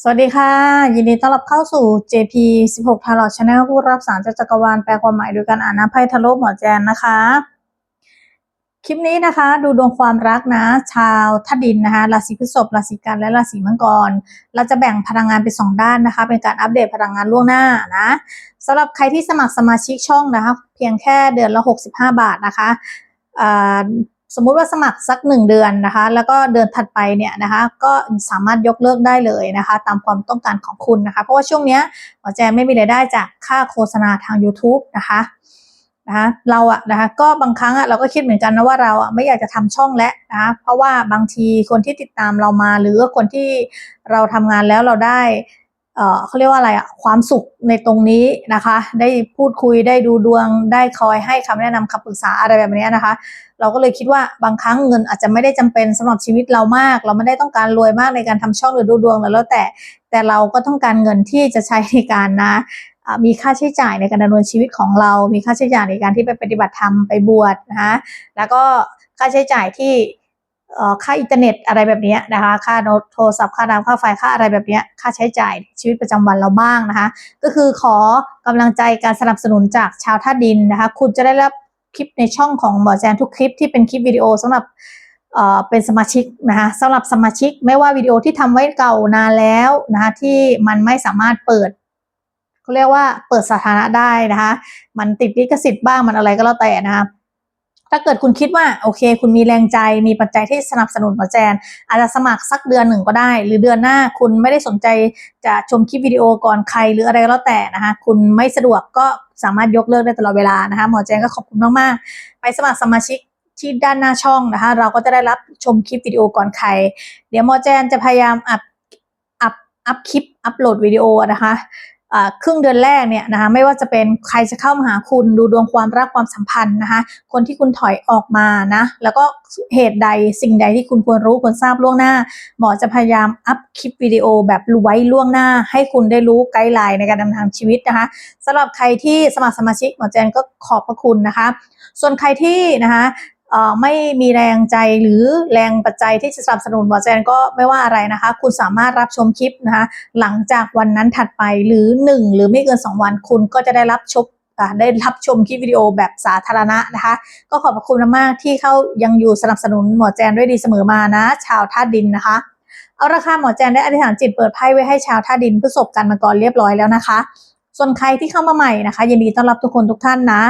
สวัสดีค่ะ ยินดีต้อนรับเข้าสู่ JP 16 Tarot Channel ผู้รับสารจากจักรวาลแปลความหมายโดยการอ่านน้ำไพ่ทาโร่หมอแจนนะคะ คลิปนี้นะคะ ดูดวงความรักนะ ชาวทัดดินนะคะราศีพฤษภราศีกันและราศีมังกร เราจะแบ่งพลังงานเป็นสองด้านนะคะ เป็นการอัปเดตพลังงานล่วงหน้านะสำหรับใครที่สมัครสมาชิกช่องนะคะ เพียงแค่เดือนละ 65 บาทนะคะอ่า สมมุติว่าสมัครสักหนึ่งเดือนนะคะ แล้วก็เดือนถัดไปเนี่ยนะคะ ก็สามารถยกเลิกได้เลยนะคะ ตามความต้องการของคุณนะคะ เพราะว่าช่วงเนี้ยหมอแจนไม่มีรายได้จากค่าโฆษณาทาง YouTube นะคะนะคะเราอะนะคะก็บางครั้งอะเราก็คิดเหมือนกันนะว่าเราอะไม่อยากจะทำช่องแล้วนะคะเพราะว่าบางทีคนที่ติดตามเรามา หรือว่าคนที่เราทำงานแล้วเราได้เอ่อเขาเรียกว่าอะไรอะความสุขในตรงนี้นะคะ ได้พูดคุยได้ดูดวงได้คอยให้คำแนะนำคำปรึกษาอะไรแบบนี้นะคะ เราก็เลยคิดว่าบางครั้งเงินอาจจะไม่ได้จำเป็นสำหรับชีวิตเรามาก เราไม่ได้ต้องการรวยมากในการทำช่องหรือดูดวงแล้วแต่ แต่เราก็ต้องการเงินที่จะใช้ในการนะมีค่าใช้จ่ายในการดำเนินชีวิตของเรา มีค่าใช้จ่ายในการที่ไปปฏิบัติธรรมไปบวชนะคะแล้วก็ค่าใช้จ่ายที่ค่าอินเทอร์เน็ตอะไรแบบนี้นะคะ ค่าโทรศัพท์ ค่าน้ำค่าไฟ ค่าอะไรแบบนี้ ค่าใช้จ่ายชีวิตประจำวันเราบ้างนะคะ ก็คือขอกำลังใจการสนับสนุนจากชาวท่าดินนะคะ คุณจะได้รับ คลิปในช่องของหมอแจนทุกคลิปที่เป็นคลิปวิดีโอสำหรับเป็นสมาชิกนะคะสำหรับสมาชิกไม่ว่าวิดีโอที่ทำไว้เก่านานแล้วนะคะที่มันไม่สามารถเปิดเขาเรียกว่าเปิดสถานะได้นะคะ มันติดลิขสิทธิ์บ้างมันอะไรก็แล้วแต่นะคะ ถ้าเกิดคุณคิดว่าโอเค คุณมีแรงใจมีปัจจัยที่สนับสนุนหมอแจน อาจจะสมัครสักเดือนหนึ่งก็ได้ หรือเดือนหน้าคุณไม่ได้สนใจจะชมคลิปวิดีโอก่อนใครหรืออะไรก็แล้วแต่นะคะคุณไม่สะดวกก็สามารถยกเลิกได้ตลอดเวลานะคะหมอแจนก็ขอบคุณมากๆไปสมัครสมาชิกที่ด้านหน้าช่องนะคะ เราก็จะได้รับชมคลิปวิดีโอก่อนใคร เดี๋ยวหมอแจนจะพยายามอัพอัพอัพคลิปอัพโหลดวิดีโอนะคะ ครึ่งเดือนแรกเนี่ยนะคะไม่ว่าจะเป็นใครจะเข้ามาหาคุณดูดวงความรักความสัมพันธ์นะคะคนที่คุณถอยออกมานะแล้วก็เหตุใดสิ่งใดที่คุณควรรู้ควรทราบล่วงหน้า หมอจะพยายามอัพคลิปวิดีโอแบบไว้ล่วงหน้า ให้คุณได้รู้ไกด์ไลน์ในการดำเนินชีวิตนะคะสำหรับใครที่สมัครสมาชิกหมอแจนก็ขอบพระคุณนะคะ ส่วนใครที่นะคะ ไม่มีแรงใจหรือแรงปัจจัยที่จะสนับสนุนหมอแจนก็ไม่ว่าอะไรนะคะ คุณสามารถรับชมคลิปนะคะหลังจากวันนั้นถัดไปหรือ 1 หรือไม่เกิน 2 วันคุณก็จะได้รับชมได้รับชมคลิปวิดีโอแบบสาธารณะนะคะ ก็ขอบคุณมากๆที่เข้ายังอยู่สนับสนุนหมอแจนด้วยดีเสมอมานะ ชาวท่าดินนะคะ เอาราคาหมอแจนได้อธิษฐานจิตเปิดไพ่ไว้ให้ชาวท่าดินประสบกันมาก่อนเรียบร้อยแล้วนะคะ ส่วนใครที่เข้ามาใหม่นะคะยินดีต้อนรับทุกคนทุกท่านนะ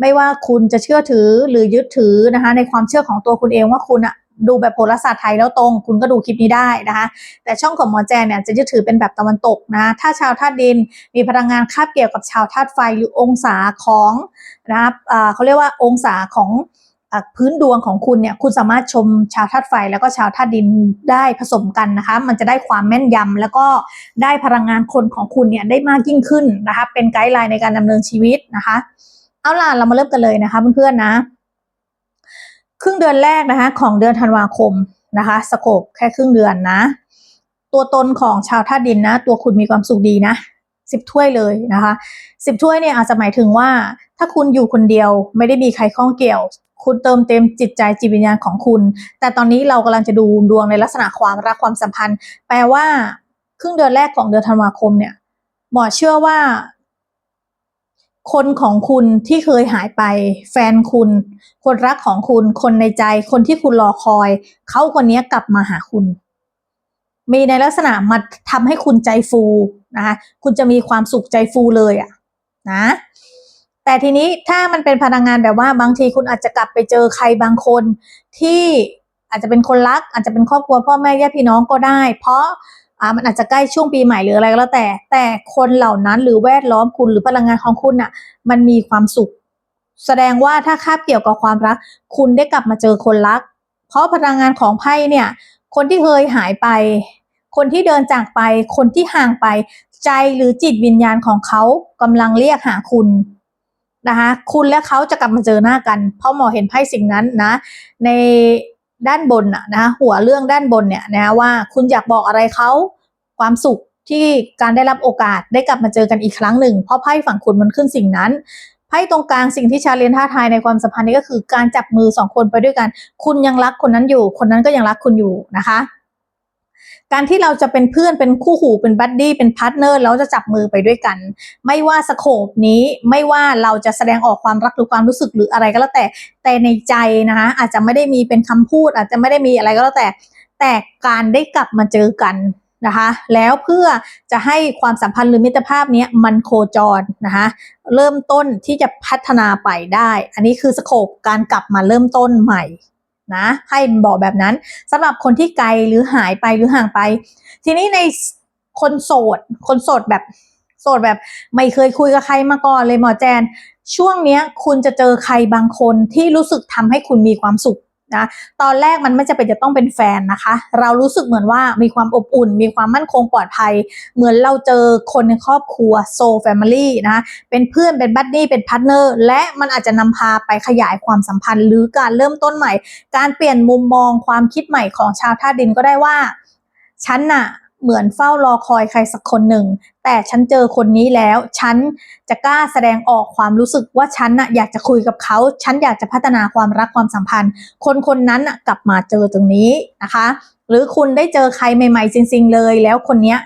ไม่ว่าคุณจะเชื่อถือหรือยึดถือนะคะ ในความเชื่อของตัวคุณเองว่าคุณอะดูแบบโหราศาสตร์ไทยแล้วตรง คุณก็ดูคลิปนี้ได้นะคะ แต่ช่องของหมอแจนเนี่ยจะยึดถือเป็นแบบตะวันตกนะถ้าชาวธาตุดินมีพลังงานคาบเกี่ยวกับชาวธาตุไฟหรือองศาของนะครับอ่าเขาเรียกว่าองศาของ พื้นดวงของคุณเนี่ยคุณสามารถชมชาวธาตุไฟแล้วก็ชาวธาตุดินได้ผสมกันนะคะ มันจะได้ความแม่นยำแล้วก็ได้พลังงานคนของคุณเนี่ยได้มากยิ่งขึ้นนะคะ เป็นไกด์ไลน์ในการดำเนินชีวิตนะคะ เอาล่ะเรามาเริ่มกันเลยนะคะเพื่อนๆนะครึ่งเดือนแรกนะคะ ของเดือนธันวาคมนะคะสโคบแค่ครึ่งเดือนนะ ตัวตนของชาวธาตุดินนะ ตัวคุณมีความสุขดีนะสิบถ้วยเลยนะคะสิบถ้วยเนี่ยอาจจะหมายถึงว่า ถ้าคุณอยู่คนเดียวไม่ได้มีใครข้องเกี่ยว คุณเติมเต็มจิตใจจิตวิญญาณของคุณ แต่ตอนนี้เรากำลังจะดูดวงในลักษณะความรักความสัมพันธ์ แปลว่าครึ่งเดือนแรกของเดือนธันวาคมเนี่ย หมอเชื่อว่า คนของคุณที่เคยหายไป แฟนคุณ คนรักของคุณ คนในใจ คนที่คุณรอคอย เขาคนนี้กลับมาหาคุณ มีในลักษณะมาทำให้คุณใจฟูนะคะ คุณจะมีความสุขใจฟูเลยอะนะ แต่ทีนี้ถ้ามันเป็นพลังงานแบบว่าบางทีคุณอาจจะกลับไปเจอใครบางคนที่อาจจะเป็นคนรัก อาจจะเป็นครอบครัวพ่อแม่ญาติพี่น้องก็ได้ เพราะอ่ามันอาจจะใกล้ช่วงปีใหม่หรืออะไรก็แล้วแต่ แต่คนเหล่านั้นหรือแวดล้อมคุณหรือพลังงานของคุณน่ะ มันมีความสุข แสดงว่าถ้าคาบเกี่ยวกับความรัก คุณได้กลับมาเจอคนรัก เพราะพลังงานของไพ่เนี่ย คนที่เคยหายไป คนที่เดินจากไป คนที่ห่างไป ใจหรือจิตวิญญาณของเขากำลังเรียกหาคุณ นะคะคุณและเขาจะกลับมาเจอหน้ากัน เพราะหมอเห็นไพ่สิ่งนั้นนะ ในด้านบนนะนะหัวเรื่องด้านบนเนี่ยนะว่าคุณอยากบอกอะไรเขาความสุขที่การได้รับโอกาสได้กลับมาเจอกันอีกครั้งหนึ่ง เพราะไพ่ฝั่งคุณมันขึ้นสิ่งนั้นไพ่ตรงกลางสิ่งที่ชาเลนท้าทายในความสัมพันธ์นี้ก็คือการจับมือสองคนไปด้วยกัน คุณยังรักคนนั้นอยู่ คนนั้นก็ยังรักคุณอยู่นะคะ การที่เราจะเป็นเพื่อนเป็นคู่หูเป็นบัดดี้เป็นพาร์ทเนอร์แล้วจะจับมือไปด้วยกัน ไม่ว่าสโคปนี้ไม่ว่าเราจะแสดงออกความรักหรือความรู้สึกหรืออะไรก็แล้วแต่แต่ในใจนะคะอาจจะไม่ได้มีเป็นคำพูด อาจจะไม่ได้มีอะไรก็แล้วแต่ แต่การได้กลับมาเจอกันนะคะแล้วเพื่อจะให้ความสัมพันธ์หรือมิตรภาพนี้มันโคจรนะคะเริ่มต้นที่จะพัฒนาไปได้ อันนี้คือสโคปการกลับมาเริ่มต้นใหม่ นะให้บอกแบบนั้นสำหรับคนที่ไกลหรือหายไปหรือห่างไป ทีนี้ในคนโสด คนโสดแบบโสดแบบไม่เคยคุยกับใครมาก่อนเลยหมอแจน ช่วงเนี้ยคุณจะเจอใครบางคนที่รู้สึกทำให้คุณมีความสุข นะตอนแรกมันไม่จะเป็นจะต้องเป็นแฟนนะคะ เรารู้สึกเหมือนว่ามีความอบอุ่น มีความมั่นคงปลอดภัย เหมือนเราเจอคนในครอบครัวโซแฟมิลี่นะเป็นเพื่อนเป็นบัดดี้เป็นพาร์ทเนอร์และมันอาจจะนำพาไปขยายความสัมพันธ์ หรือการเริ่มต้นใหม่ การเปลี่ยนมุมมองความคิดใหม่ของชาวธาดินก็ได้ว่าฉันน่ะเหมือนเฝ้ารอคอยใครสักคนหนึ่ง แต่ฉันเจอคนนี้แล้ว ฉันจะกล้าแสดงออกความรู้สึกว่าฉันน่ะอยากจะคุยกับเขา ฉันอยากจะพัฒนาความรักความสัมพันธ์ คนคนนั้นน่ะกลับมาเจอตรงนี้นะคะ หรือคุณได้เจอใครใหม่ๆจริง ๆ เลย แล้วคนเนี้ย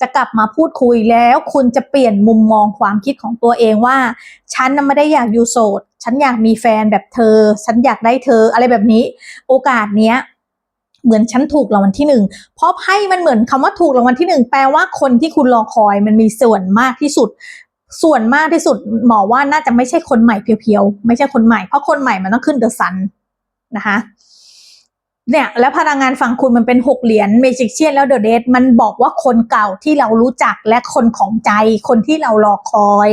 จะกลับมาพูดคุยแล้วคุณจะเปลี่ยนมุมมองความคิดของตัวเองว่า ฉันน่ะไม่ได้อยากอยู่โสด ฉันอยากมีแฟนแบบเธอ ฉันอยากได้เธออะไรแบบนี้ โอกาสเนี้ย เหมือนฉันถูกรางวัลที่หนึ่งเพราะไพ่มันเหมือนคำว่าถูกรางวัลที่หนึ่งแปลว่าคนที่คุณรอคอยมันมีส่วนมากที่สุด ส่วนมากที่สุดหมอว่าน่าจะไม่ใช่คนใหม่เพียวๆ ไม่ใช่คนใหม่เพราะคนใหม่มันต้องขึ้นเดอะซันนะคะเนี่ยแล้วพลังงานฝั่งคุณมันเป็นหกเหรียญเมจิกเชียนแล้วเดอะเดทมันบอกว่าคนเก่าที่เรารู้จักและคนของใจ คนที่เรารอคอย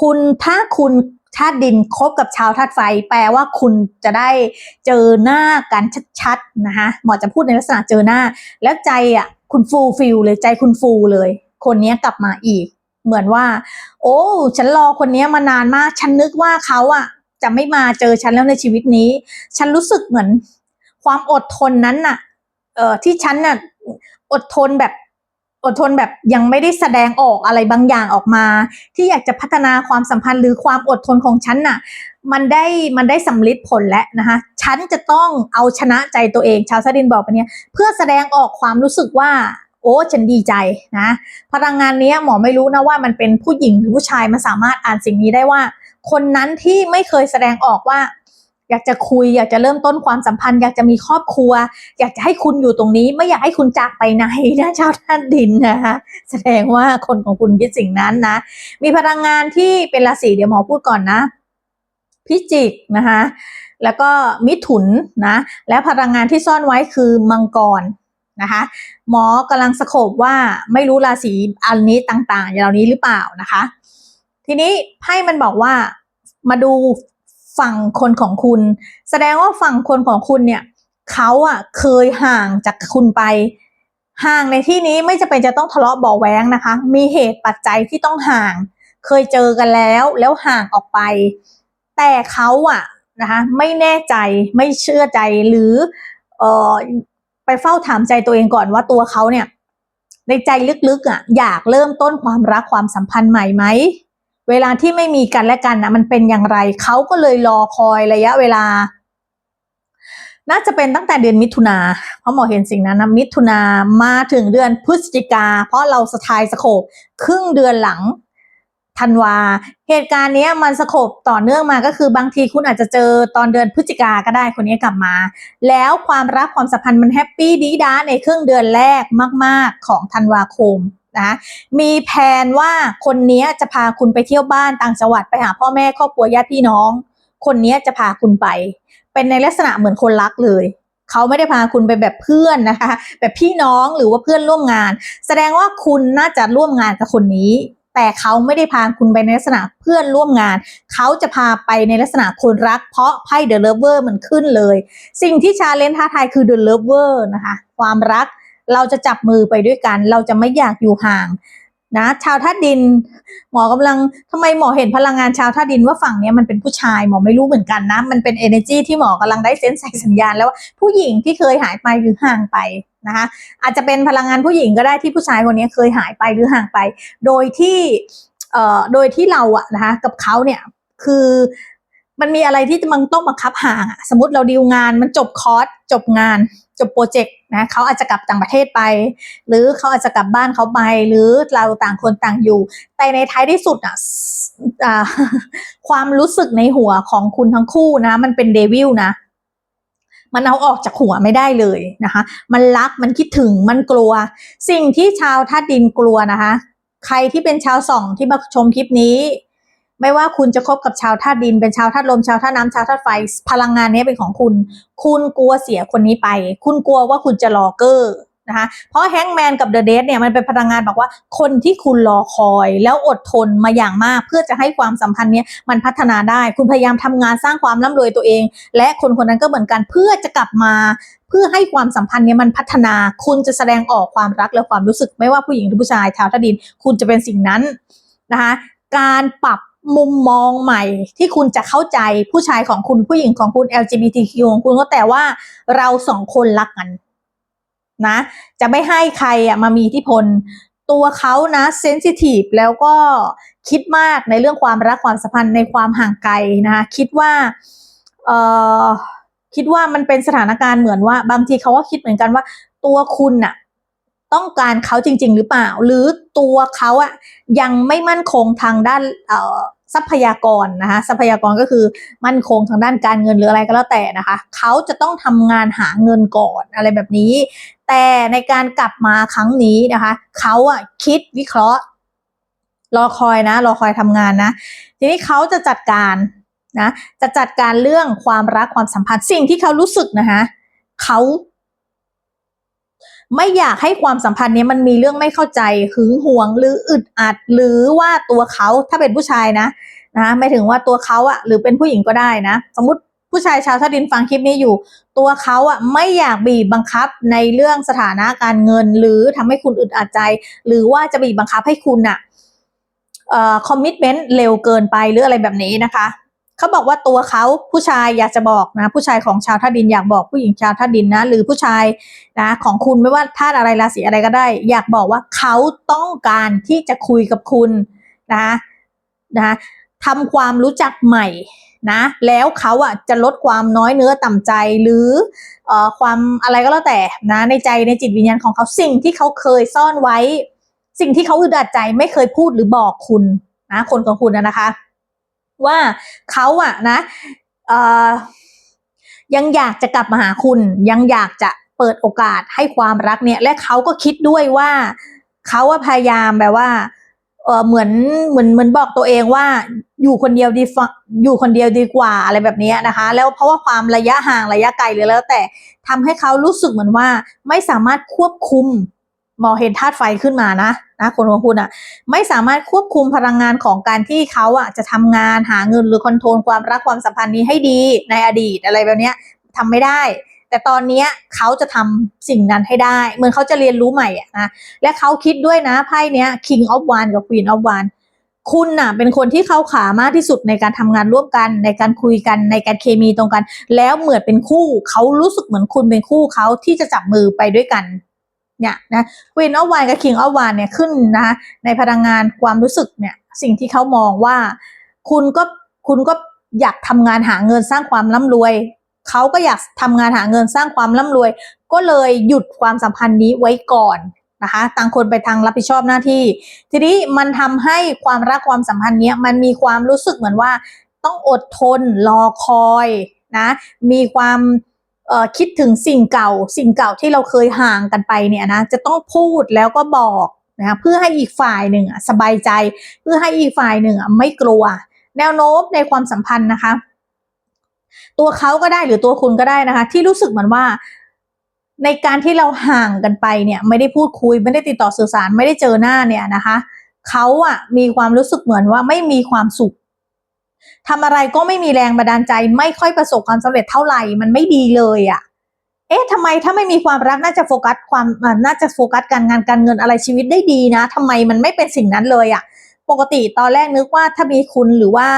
คุณถ้าคุณ ธาตุดินคบกับชาวธาตุไฟ แปลว่าคุณจะได้เจอหน้ากันชัดๆนะคะหมอจะพูดในลักษณะเจอหน้า แล้วใจอะคุณฟูลฟิลเลยใจคุณฟูลเลย คนนี้กลับมาอีก เหมือนว่า โอ้ฉันรอคนนี้มานานมาก ฉันนึกว่าเขาอะ จะไม่มาเจอฉันแล้วในชีวิตนี้ ฉันรู้สึกเหมือน ความอดทนนั้นน่ะ เอ่อที่ฉันน่ะอดทนแบบ อดทนแบบยังไม่ได้แสดงออกอะไรบางอย่างออกมา ที่อยากจะพัฒนาความสัมพันธ์หรือความอดทนของฉันน่ะ มันได้มันได้สำลิดผลแล้วนะคะฉันจะต้องเอาชนะใจตัวเองชาวซาดินบอกไปเนี่ยเพื่อแสดงออกความรู้สึกว่า โอ้ฉันดีใจนะพลังงานนี้หมอไม่รู้นะว่ามันเป็นผู้หญิงหรือผู้ชายมันสามารถอ่านสิ่งนี้ได้ว่า คนนั้นที่ไม่เคยแสดงออกว่า อยากจะคุย อยากจะเริ่มต้นความสัมพันธ์ อยากจะมีครอบครัว อยากจะให้คุณอยู่ตรงนี้ ไม่อยากให้คุณจากไปไหนนะชาวท่านดินนะคะแสดงว่าคนของคุณคิดสิ่งนั้นนะ มีพลังงานที่เป็นราศีเดี๋ยวหมอพูดก่อนนะ พิจิกนะคะแล้วก็มิถุนนะและพลังงานที่ซ่อนไว้คือมังกรนะคะหมอกำลังสโคบว่าไม่รู้ราศีอันนี้ต่างๆอย่างเหล่านี้หรือเปล่านะคะ ทีนี้ไพ่มันบอกว่ามาดู ฝั่งคนของคุณ แสดงว่าฝั่งคนของคุณเนี่ยเขาอะเคยห่างจากคุณไป ห่างในที่นี้ไม่จะเป็นจะต้องทะเลาะบาะแว้งนะคะ มีเหตุปัจจัยที่ต้องห่าง เคยเจอกันแล้วแล้วห่างออกไป แต่เขาอะนะคะไม่แน่ใจไม่เชื่อใจหรือเออไปเฝ้าถามใจตัวเองก่อนว่าตัวเขาเนี่ยในใจลึกๆอะอยากเริ่มต้นความรักความสัมพันธ์ใหม่ไหม เวลาที่ไม่มีกันและกันนะมันเป็นอย่างไรเขาก็เลยรอคอยระยะเวลา น่าจะเป็นตั้งแต่เดือนมิถุนาเพราะหมอเห็นสิ่งนั้นนะมิถุนามาถึงเดือนพฤศจิกา เพราะเราสทายสโคบครึ่งเดือนหลังธันวา เหตุการณ์นี้มันสโคบต่อเนื่องมาก็คือบางทีคุณอาจจะเจอตอนเดือนพฤศจิกาก็ได้คนนี้กลับมา แล้วความรักความสัมพันธ์มันแฮปปี้ดีด้าในครึ่งเดือนแรกมาก ๆ ของธันวาคม นะมีแผนว่าคนนี้จะพาคุณไปเที่ยวบ้านต่างจังหวัดไปหาพ่อแม่ครอบครัวญาติพี่น้อง คนนี้จะพาคุณไป เป็นในลักษณะเหมือนคนรักเลยเขาไม่ได้พาคุณไปแบบเพื่อนนะคะ แบบพี่น้องหรือว่าเพื่อนร่วมงาน แสดงว่าคุณน่าจะร่วมงานกับคนนี้ แต่เขาไม่ได้พาคุณไปในลักษณะเพื่อนร่วมงาน เขาจะพาไปในลักษณะคนรัก เพราะไพ่เดอะเลเวอร์มันขึ้นเลย สิ่งที่ชาเลนจ์ท้าทายคือ The Lover นะคะ ความรัก เราจะจับมือไปด้วยกัน เราจะไม่อยากอยู่ห่างนะชาวธาตุดิน หมอกำลังทำไมหมอเห็นพลังงานชาวธาตุดินว่าฝั่งนี้มันเป็นผู้ชายหมอไม่รู้เหมือนกันนะ มันเป็น energy ที่หมอกำลังได้เซนส์ใส่สัญญาณแล้วว่าผู้หญิงที่เคยหายไปหรือห่างไปนะคะอาจจะเป็นพลังงานผู้หญิงก็ได้ที่ผู้ชายคนนี้เคยหายไปหรือห่างไป โดยที่เอ่อโดยที่เราอะนะคะกับเขาเนี่ยคือมันมีอะไรที่มันต้องบังคับห่างอะสมมติเราดีลงานมันจบคอร์สจบงาน จบโปรเจกต์นะเขาอาจจะกลับต่างประเทศไป หรือเขาอาจจะกลับบ้านเขาไป หรือเราต่างคนต่างอยู่ แต่ในท้ายที่สุดอะความรู้สึกในหัวของคุณทั้งคู่นะ มันเป็นเดวิลนะมันเอาออกจากหัวไม่ได้เลยนะคะ มันรักมันคิดถึงมันกลัว สิ่งที่ชาวธาดินกลัวนะคะ ใครที่เป็นชาวส่องที่มาชมคลิปนี้ ไม่ว่าคุณจะคบกับชาวธาตุดินเป็นชาวธาตุลมชาวธาตุน้ำชาวธาตุไฟ พลังงานนี้เป็นของคุณ คุณกลัวเสียคนนี้ไป คุณกลัวว่าคุณจะรอเกอร์นะคะเพราะแฮงแมนกับเดอะเดเนี่ยมันเป็นพลังงานบอกว่าคนที่คุณรอคอยแล้วอดทนมาอย่างมาก เพื่อจะให้ความสัมพันธ์เนี้ยมันพัฒนาได้ คุณพยายามทำงานสร้างความร่ำรวยตัวเอง และคนคนนั้นก็เหมือนกันเพื่อจะกลับมาเพื่อให้ความสัมพันธ์เนี้ยมันพัฒนา คุณจะแสดงออกความรักและความรู้สึกไม่ว่าผู้หญิงหรือผู้ชายชาวธาตุดิน คุณจะเป็นสิ่งนั้นนะคะการปรับ มุมมองใหม่ที่คุณจะเข้าใจผู้ชายของคุณผู้หญิงของคุณ LGBTQ ของคุณก็แต่ว่าเราสองคนรักกันนะ จะไม่ให้ใครอะมามีอิทธิพล ตัวเขานะเซนซิทีฟแล้วก็คิดมากในเรื่องความรักความสัมพันธ์ในความห่างไกลนะคะคิดว่าเออคิดว่ามันเป็นสถานการณ์เหมือนว่า บางทีเขาก็คิดเหมือนกันว่า ตัวคุณน่ะต้องการเขาจริง ๆ หรือเปล่า หรือตัวเขาอะยังไม่มั่นคงทางด้านเอ่อ ทรัพยากรนะคะทรัพยากรก็คือมั่นคงทางด้านการเงินหรืออะไรก็แล้วแต่นะคะเขาจะต้องทำงานหาเงินก่อนอะไรแบบนี้ แต่ในการกลับมาครั้งนี้นะคะเขาอะคิดวิเคราะห์ รอคอยนะ รอคอยทำงานนะ ทีนี้เขาจะจัดการนะจะจัดการเรื่องความรักความสัมพันธ์สิ่งที่เขารู้สึกนะคะเขา ไม่อยากให้ความสัมพันธ์นี้มันมีเรื่องไม่เข้าใจหึงหวงหรืออึดอัด หรือว่าตัวเขาถ้าเป็นผู้ชายนะนะไม่ถึงว่าตัวเขาอะหรือเป็นผู้หญิงก็ได้นะ สมมติผู้ชายชาวท่าดินฟังคลิปนี้อยู่ ตัวเขาอะไม่อยากบีบบังคับในเรื่องสถานะการเงิน หรือทำให้คุณอึดอัดใจ หรือว่าจะบีบบังคับให้คุณอะเอ่อคอมมิชเมนต์เร็วเกินไปหรืออะไรแบบนี้นะคะ เขาบอกว่าตัวเขาผู้ชายอยากจะบอกนะ ผู้ชายของชาวท่าดินอยากบอกผู้หญิงชาวท่าดินนะ หรือผู้ชายนะของคุณไม่ว่าธาตุอะไรราศีอะไรก็ได้ อยากบอกว่าเขาต้องการที่จะคุยกับคุณนะนะทำความรู้จักใหม่นะแล้วเขาอะจะลดความน้อยเนื้อต่ำใจหรือเอ่อความอะไรก็แล้วแต่นะในใจในจิตวิญญาณของเขาสิ่งที่เขาเคยซ่อนไว้ สิ่งที่เขาอึดอัดใจไม่เคยพูดหรือบอกคุณนะคนของคุณนะคะ ว่าเขาอะนะยังอยากจะกลับมาหาคุณ ยังอยากจะเปิดโอกาสให้ความรักเนี่ย และเขาก็คิดด้วยว่าเขาพยายามแบบว่าเออเหมือนเหมือนเหมือนบอกตัวเองว่าอยู่คนเดียวดีอยู่คนเดียวดีกว่าอะไรแบบนี้นะคะ แล้วเพราะว่าความระยะห่างระยะไกลหรือแล้วแต่ทำให้เขารู้สึกเหมือนว่าไม่สามารถควบคุมหมอเห็นธาตุไฟขึ้นมานะ นะคนของคุณอะไม่สามารถควบคุมพลังงานของการที่เขาอะจะทำงานหาเงินหรือคอนโทรลความรักความสัมพันธ์นี้ให้ดีในอดีตอะไรแบบเนี้ยทำไม่ได้ แต่ตอนนี้เขาจะทำสิ่งนั้นให้ได้ เหมือนเขาจะเรียนรู้ใหม่อะนะและเขาคิดด้วยนะไพ่เนี้ย King of Wands กับ Queen of Wands คุณน่ะเป็นคนที่เข้าขามากที่สุดในการทำงานร่วมกันในการคุยกันในการเคมีตรงกัน แล้วเหมือนเป็นคู่เขารู้สึกเหมือนคุณเป็นคู่เขาที่จะจับมือไปด้วยกัน เนี่ยนะ Queen of Wands กับ King of Wands เนี่ยขึ้นนะคะในพลังงานความรู้สึกเนี่ยสิ่งที่เขามองว่าคุณก็คุณก็อยากทำงานหาเงินสร้างความร่ำรวยเขาก็อยากทำงานหาเงินสร้างความร่ำรวย ก็เลยหยุดความสัมพันธ์นี้ไว้ก่อนนะคะต่างคนไปทางรับผิดชอบหน้าที่ ทีนี้มันทำให้ความรักความสัมพันธ์เนี้ยมันมีความรู้สึกเหมือนว่าต้องอดทนรอคอยนะมีความ คิดถึงสิ่งเก่า สิ่งเก่าที่เราเคยห่างกันไปเนี่ยนะจะต้องพูดแล้วก็บอกนะเพื่อให้อีกฝ่ายหนึ่งสบายใจ เพื่อให้อีกฝ่ายหนึ่งไม่กลัว แนวโน้มในความสัมพันธ์นะคะ ตัวเขาก็ได้หรือตัวคุณก็ได้นะคะ ที่รู้สึกเหมือนว่าในการที่เราห่างกันไปเนี่ย ไม่ได้พูดคุยไม่ได้ติดต่อสื่อสารไม่ได้เจอหน้าเนี่ยนะคะเขาอะมีความรู้สึกเหมือนว่าไม่มีความสุข ทำอะไรก็ไม่มีแรงบันดาลใจ ไม่ค่อยประสบความสำเร็จเท่าไหร่มันไม่ดีเลยอะเอ๊ะทำไมถ้าไม่มีความรักน่าจะโฟกัสความน่าจะโฟกัสการงานการเงินอะไรชีวิตได้ดีนะทำไมมันไม่เป็นสิ่งนั้นเลยอะปกติตอนแรกนึกว่าถ้ามีคุณหรือว่า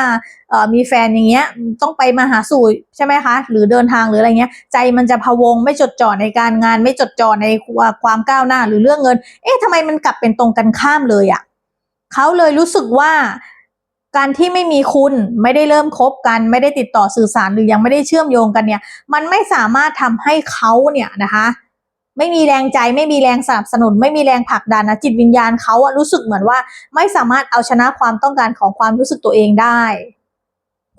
เออมีแฟนอย่างเงี้ยต้องไปมาหาสู่ใช่ไหมคะ หรือเดินทางหรืออะไรเงี้ย ใจมันจะพะวงไม่จดจ่อในการงาน ไม่จดจ่อในความก้าวหน้าหรือเรื่องเงิน เอ๊ะทำไมมันกลับเป็นตรงกันข้ามเลยอะเขาเลยรู้สึกว่า การที่ไม่มีคุณไม่ได้เริ่มคบกันไม่ได้ติดต่อสื่อสารหรือยังไม่ได้เชื่อมโยงกันเนี่ย มันไม่สามารถทำให้เขาเนี่ยนะคะไม่มีแรงใจไม่มีแรงสนับสนุน ไม่มีแรงผลักดันนะจิตวิญญาณเขาอะรู้สึกเหมือนว่า ไม่สามารถเอาชนะความต้องการของความรู้สึกตัวเองได้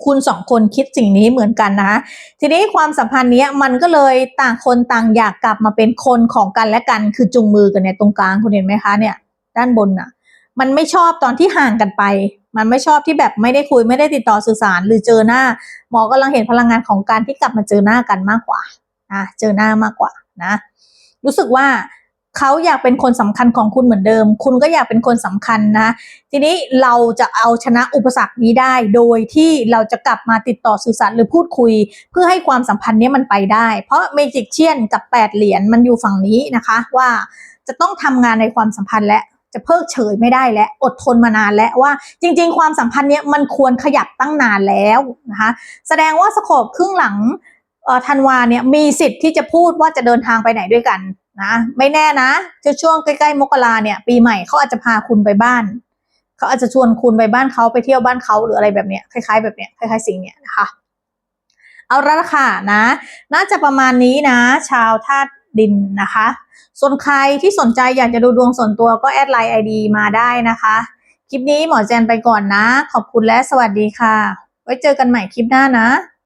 คุณสองคนคิดสิ่งนี้เหมือนกันนะทีนี้ความสัมพันธ์เนี้ยมันก็เลยต่างคนต่างอยากกลับมาเป็นคนของกันและกัน คือจุงมือกันเนี่ยตรงกลางคุณเห็นไหมคะเนี่ย ด้านบนน่ะ มันไม่ชอบตอนที่ห่างกันไป มันไม่ชอบที่แบบไม่ได้คุยไม่ได้ติดต่อสื่อสารหรือเจอหน้า หมอกำลังเห็นพลังงานของการที่กลับมาเจอหน้ากันมากกว่านะเจอหน้ามากกว่านะ รู้สึกว่าเขาอยากเป็นคนสำคัญของคุณเหมือนเดิม คุณก็อยากเป็นคนสำคัญนะ ทีนี้เราจะเอาชนะอุปสรรคนี้ได้ โดยที่เราจะกลับมาติดต่อสื่อสารหรือพูดคุย เพื่อให้ความสัมพันธ์นี้มันไปได้ เพราะเมจิกเชียนกับแปดเหรียญมันอยู่ฝั่งนี้นะคะ ว่าจะต้องทำงานในความสัมพันธ์และ จะเพิกเฉยไม่ได้และอดทนมานานแล้วว่าจริง ๆ ความสัมพันธ์เนี้ยมันควรขยับตั้งนานแล้วนะคะแสดงว่าสโคปครึ่งหลังเอ่อธันวาเนี่ยมีสิทธิ์ที่จะพูดว่าจะเดินทางไปไหนด้วยกันนะไม่แน่นะจะช่วงใกล้ๆมกราเนี่ยปีใหม่เขาอาจจะพาคุณไปบ้านเขาอาจจะชวนคุณไปบ้านเขาไปเที่ยวบ้านเขาหรืออะไรแบบเนี้ยคล้ายๆแบบเนี้ยคล้ายๆสิ่งเนี้ยนะคะเอาละค่ะนะ น่าจะประมาณนี้นะ ชาวธาตุดินนะคะ ส่วนใครที่สนใจอยากจะดูดวงส่วนตัวก็แอดไลน์ไอดีมาได้นะคะ คลิปนี้หมอแจนไปก่อนนะ ขอบคุณและสวัสดีค่ะ ไว้เจอกันใหม่คลิปหน้านะ